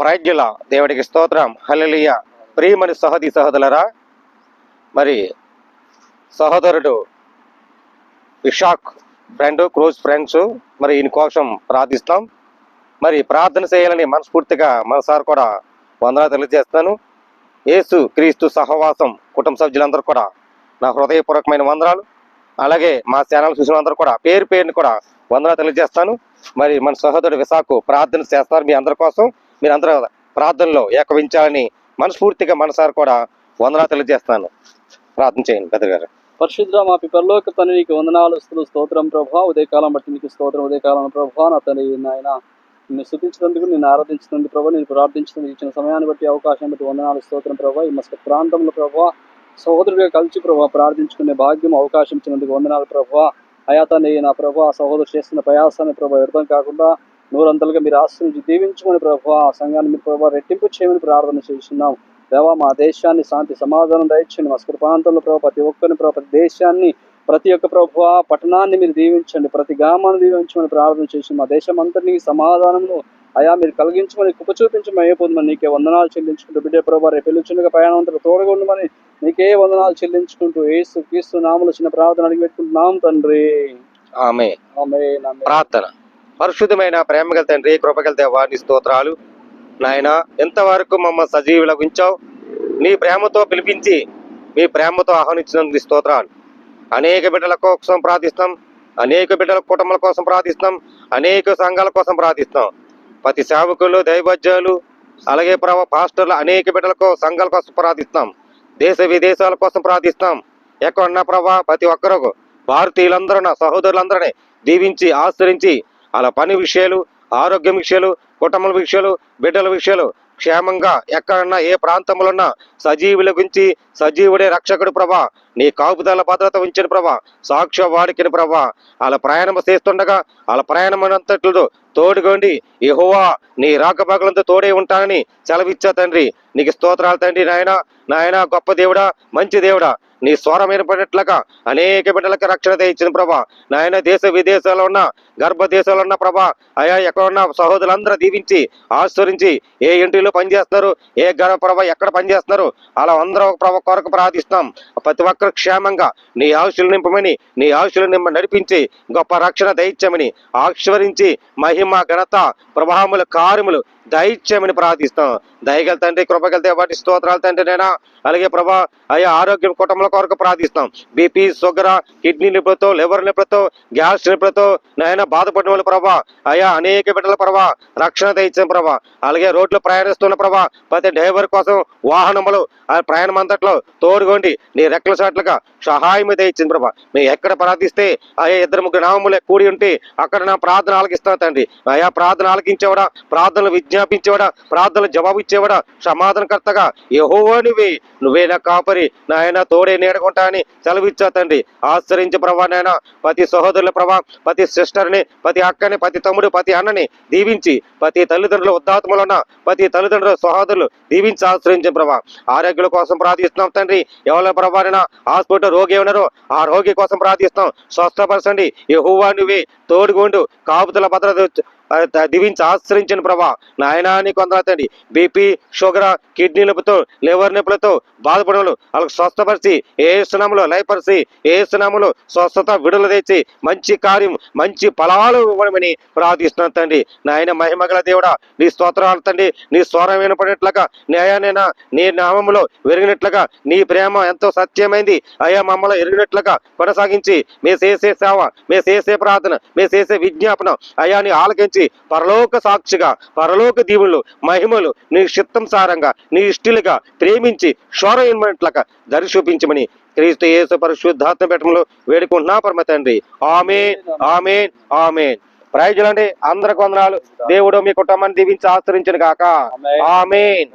ప్రాజ్ఞుల దేవుడికి స్తోత్రం. హలలియ ప్రియమని సహది సహోదరులరా మరి సహోదరుడు ఇషాక్ ఫ్రెండ్ క్లోజ్ ఫ్రెండ్స్ మరి ఈయన కోసం ప్రార్థిస్తాం. మరి ప్రార్థన చేయాలని మనస్ఫూర్తిగా మనసారి కూడా వందనాలు తెలియజేస్తాను యేసు క్రీస్తు సహవాసం కుటుంబ సభ్యులందరూ కూడా నా హృదయపూర్వకమైన వందనాలు. అలాగే మా ఛానల్ చూసిన అందరూ కూడా పేరు పేరుని కూడా వందనాలు తెలియజేస్తాను. మరి మన సహోదరుడు విశాఖ ప్రార్థన చేస్తారు మీ అందరి కోసం. మీరు అందరూ ప్రార్థనలో ఏకవించాలని మనస్ఫూర్తిగా మనసారి కూడా వందనాలు తెలియజేస్తాను. ప్రార్థన చేయండి పెద్ద గారు. పరిశుద్ధ మా పిపర్లోకి తను నీకు వందనాలు స్తులు స్తోత్రం ప్రభా. ఉదయకాలం బట్టి నీకు స్తోత్రం ఉదయకాలం ప్రభా. నా తండ్రి నాయన నిన్ను శుద్ధించినందుకు నిన్ను ఆరాధించినందుకు ప్రభా. నేను ప్రార్థించినందుకు ఇచ్చిన సమయాన్ని బట్టి అవకాశం బట్టి వందనాలు స్తోత్రం ప్రభా. ఈ మస్క ప్రాంతంలో ప్రభా సహోదరుడిగా కలిసి ప్రభా ప్రార్థించుకునే భాగ్యం అవకాశం ఇచ్చినందుకు వందనాలు ప్రభా. అయాతాన్ని నా ప్రభా సహోదరు చేస్తున్న ప్రయాసాన్ని ప్రభా వ్యర్థం కాకుండా నూరంతలుగా మీరు ఆశ్రయించి దీవించమని ప్రభా ఆ సంఘాన్ని మీరు ప్రభా రెట్టింపు చేయమని ప్రార్థన చేస్తున్నాం. దేవా మా దేశాన్ని శాంతి సమాధానం దయచండి మా ప్రాంతంలో ప్రభావ ప్రతి ఒక్కరిని ప్రభావ ప్రతి దేశాన్ని ప్రతి ఒక్క ప్రభు పట్టణాన్ని మీరు దీవించండి. ప్రతి గ్రామాన్ని దీవించమని ప్రార్థన చేసి మా దేశం అంతటినీ సమాధానమును అయా మీరు కలిగించమని కృప చూపించమని అయిపోతుందని నీకే వందనాలు చెల్లించుకుంటూ బిడ్డే ప్రభా రేపు వెళ్ళుచుండగా ప్రయాణవంతులు తోడగొండమని నీకే వందనాలు చెల్లించుకుంటూ ఏసు క్రీస్తు నామలు చిన్న ప్రార్థన అడిగి పెట్టుకుంటున్నాం తండ్రి. ఆమె. ప్రార్థన. పరిశుద్ధమైన ప్రేమగల తండ్రి కృపగల దేవాని స్తోత్రాలు. నాయన ఎంతవరకు మమ్మల్ని సజీవులకు ఉంచావు నీ ప్రేమతో పిలిపించి మీ ప్రేమతో ఆహ్వానించినందుకు స్తోత్రాలు. అనేక బిడ్డల కోసం ప్రార్థిస్తాం అనేక బిడ్డల కుటుంబాల కోసం ప్రార్థిస్తాం అనేక సంఘాల కోసం ప్రార్థిస్తాం ప్రతి సేవకులు దైవజ్యాలు అలాగే ప్రభావ పాస్టర్లు అనేక బిడ్డలకు సంఘాల కోసం ప్రార్థిస్తాం దేశ విదేశాల కోసం ప్రార్థిస్తాం ఎక్కడున్నా ప్రభా ప్రతి ఒక్కరు భారతీయులందరూ సహోదరులందరినీ దీవించి ఆశ్రయించి అలా పని విషయాలు ఆరోగ్యం విషయాలు కుటుంబం విషయాలు బిడ్డల విషయాలు క్షేమంగా ఎక్కడన్నా ఏ ప్రాంతంలోన్నా సజీవుల గురించి సజీవుడే రక్షకుడు ప్రభా. నీ కాపుదల భద్రత ఉంచిన ప్రభా. సాక్ష్య వాడికిన ప్రభా. అలా ప్రయాణం చేస్తుండగా అలా ప్రయాణం అంతట్లో తోడుకోండి. యహోవా నీ రాకపాకలంతో తోడే ఉంటానని సెలవిచ్చా తండ్రి. నీకు స్తోత్రాలు తండ్రి నాయన. నాయన గొప్ప దేవుడా మంచి దేవుడా. నీ స్వరం వినపడినట్లుగా అనేక బిడ్డలకు రక్షణ ఇచ్చిన ప్రభా. నాయన దేశ విదేశాల్లో ఉన్న గర్భ దేశాల్లో ఉన్న ప్రభా అయా ఎక్కడ ఉన్న సహోదరులందరూ దీవించి ఆశ్వరించి ఏ ఇంటిలో పనిచేస్తున్నారు ఏ గర్భ ప్రభ ఎక్కడ పనిచేస్తున్నారు అలా అందరూ ప్రభ కొరకు ప్రార్థిస్తాం ప్రతి ఒక్కరు క్షేమంగా నీ ఆశలు నింపమని నీ ఆశలు నింప నడిపించి గొప్ప రక్షణ దైత్యమని ఆశ్వరించి మహిమ ఘనత ప్రభావములు కార్యములు దైత్యమని ప్రార్థిస్తాం. దయగల తండ్రి కృపగల వాటి స్తోత్రాలు తండ్రి నేనా అలాగే ప్రభా అయ్యా ఆరోగ్యం కుటుంబాల కొరకు ప్రార్థిస్తాం. బీపీ షుగర్ కిడ్నీ నిపుణతో లివర్ నిపుణతో గ్యాస్ నిపుణతో నాయన బాధపడిన వాళ్ళు ప్రభా అయ్యా అనేక బిడ్డల ప్రభా రక్షణ దయచేయం ప్రభా. అలాగే రోడ్లు ప్రయాణిస్తున్న ప్రభా ప్రతి డ్రైవర్ కోసం వాహనములు ఆ ప్రయాణం అంతట్లో తోడుగొండి నీ రెక్కల చాట్లుగా సహాయం దయచింది ప్రభా. మేము ఎక్కడ ప్రార్థిస్తే అయ్యా ఇద్దరు ముగ్గురు నామములే కూడి ఉంటే అక్కడ నా ప్రార్థన ఆలకిస్తాను తండ్రి. అయా ప్రార్థన ఆలకించేవాడా ప్రార్థనలు ఆజ్ఞాపించేవాడా ప్రార్థనలు జవాబు ఇచ్చేవాడా సమాధానకర్తగా యహోవా నువ్వే. నువ్వే నా కాపరి నాయన తోడే నీడకుంటా అని సెలవిచ్చా తండ్రి. ఆశ్రయించే ప్రభా నాయన ప్రతి సహోదరుల ప్రభా ప్రతి సిస్టర్ని ప్రతి అక్కని ప్రతి తమ్ముడు ప్రతి అన్నని దీవించి ప్రతి తల్లిదండ్రుల ఉద్దాత్మలున్న ప్రతి తల్లిదండ్రుల సహోదరులు దీవించి ఆశ్రయించే ప్రభా. ఆరోగ్యుల కోసం ప్రార్థిస్తున్నాం తండ్రి. ఎవరి ప్రభావైనా హాస్పిటల్ రోగి ఉన్నారో ఆ రోగి కోసం ప్రార్థిస్తాం స్వస్థపరచండి. యెహోవా నువ్వే. తోడుగుండు. కాపుతల భద్రత దీవించి ఆశ్రయించిన ప్రభా. నాయనా నీకు అందరాతండి బీపీ షుగర్ కిడ్నీ నొప్పితో లివర్ నొప్పులతో బాధపడిన వాళ్ళకు వాళ్ళకి స్వస్థపరిచి ఏ సునాములో లయపరిచి ఏ సునాములో స్వస్థత విడుదల తెచ్చి మంచి కార్యం మంచి ఫలాలు ఇవ్వడమని ప్రార్థిస్తున్నాను తండ్రి. నాయన మహిమగల దేవుడా నీ స్తోత్రాలు తండ్రి నీ స్వరం వినపడినట్లుగా న్యాయానైనా నీ నామములో విరిగినట్లుగా నీ ప్రేమ ఎంతో సత్యమైంది. అయ్యా మమ్మల్ని ఎరిగినట్లుగా కొనసాగించి మీ చేసే సేవ మీ చేసే ప్రార్థన మీ చేసే విజ్ఞాపన అయ్యా నీ ఆలకించి పరలోక సాక్షిగా పరలోక దీవులు మహిమలు నీ చిత్తం సారంగా నీ ఇష్టిలుగా ప్రేమించి శోరమైనట్లుగా దరి చూపించమని క్రీస్తు యేసు పరిశుద్ధాత్మ పెట్టంలో వేడుకుంటున్నా పరమ తండ్రి. Amen amen amen. ప్రయోజనండి అందరికి వందనాలు. దేవుడు మీ కుటుంబాన్ని దీవించి ఆశ్రయించను కాక ఆమేన్.